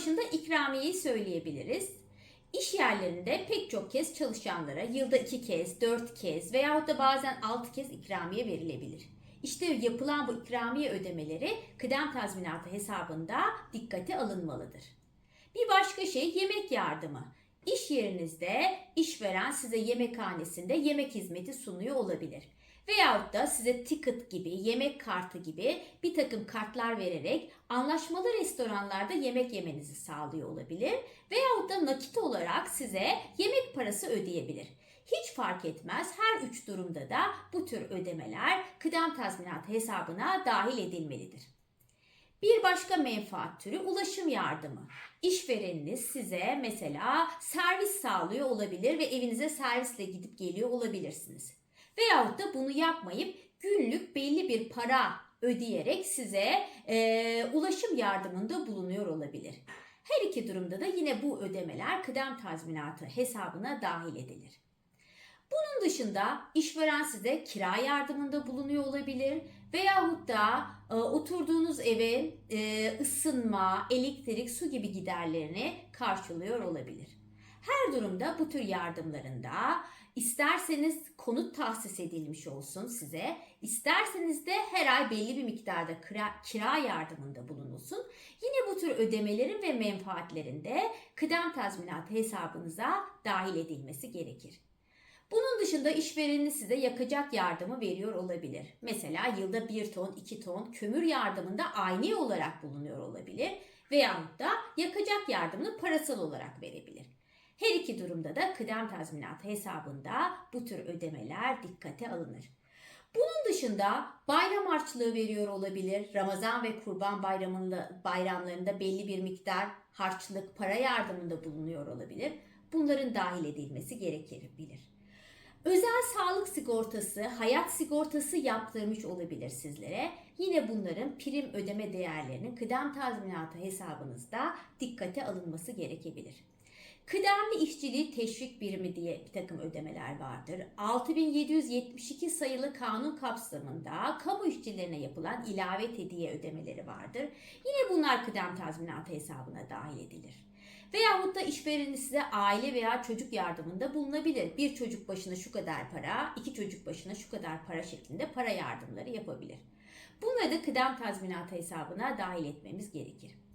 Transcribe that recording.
başında ikramiyeyi söyleyebiliriz. İş yerlerinde pek çok kez çalışanlara yılda iki kez, dört kez veyahut da bazen altı kez ikramiye verilebilir. İşte yapılan bu ikramiye ödemeleri kıdem tazminatı hesabında dikkate alınmalıdır. Bir başka şey yemek yardımı. İş yerinizde işveren size yemekhanesinde yemek hizmeti sunuyor olabilir. Veyahut da size ticket gibi, yemek kartı gibi bir takım kartlar vererek anlaşmalı restoranlarda yemek yemenizi sağlıyor olabilir. Veyahut da nakit olarak size yemek parası ödeyebilir. Hiç fark etmez her üç durumda da bu tür ödemeler kıdem tazminatı hesabına dahil edilmelidir. Bir başka menfaat türü ulaşım yardımı. İşvereniniz size mesela servis sağlıyor olabilir ve evinize servisle gidip geliyor olabilirsiniz. Veyahut da bunu yapmayıp günlük belli bir para ödeyerek size eee, ulaşım yardımında bulunuyor olabilir. Her iki durumda da yine bu ödemeler kıdem tazminatı hesabına dahil edilir. Bunun dışında işveren size kira yardımında bulunuyor olabilir veyahut da e, oturduğunuz eve e, ısınma, elektrik, su gibi giderlerini karşılıyor olabilir. Her durumda bu tür yardımlarında isterseniz konut tahsis edilmiş olsun size, isterseniz de her ay belli bir miktarda kira, kira yardımında bulunulsun. Yine bu tür ödemelerin ve menfaatlerinde kıdem tazminatı hesabınıza dahil edilmesi gerekir. Bunun dışında işvereniniz size yakacak yardımı veriyor olabilir. Mesela yılda 1 ton, 2 ton kömür yardımında ayni olarak bulunuyor olabilir. Veyahut da yakacak yardımını parasal olarak verebilir. İki durumda da kıdem tazminatı hesabında bu tür ödemeler dikkate alınır. Bunun dışında bayram harçlığı veriyor olabilir. Ramazan ve Kurban bayramında, bayramlarında belli bir miktar harçlık, para yardımında bulunuyor olabilir. Bunların dahil edilmesi gerekebilir. Özel sağlık sigortası, hayat sigortası yaptırmış olabilir sizlere. Yine bunların prim ödeme değerlerinin kıdem tazminatı hesabınızda dikkate alınması gerekebilir. Kıdemli işçiliği teşvik birimi diye bir takım ödemeler vardır. 6772 sayılı kanun kapsamında kamu işçilerine yapılan ilave hediye ödemeleri vardır. Yine bunlar kıdem tazminatı hesabına dahil edilir. Veyahut da işvereniz size aile veya çocuk yardımında bulunabilir. Bir çocuk başına şu kadar para, iki çocuk başına şu kadar para şeklinde para yardımları yapabilir. Bunları da kıdem tazminatı hesabına dahil etmemiz gerekir.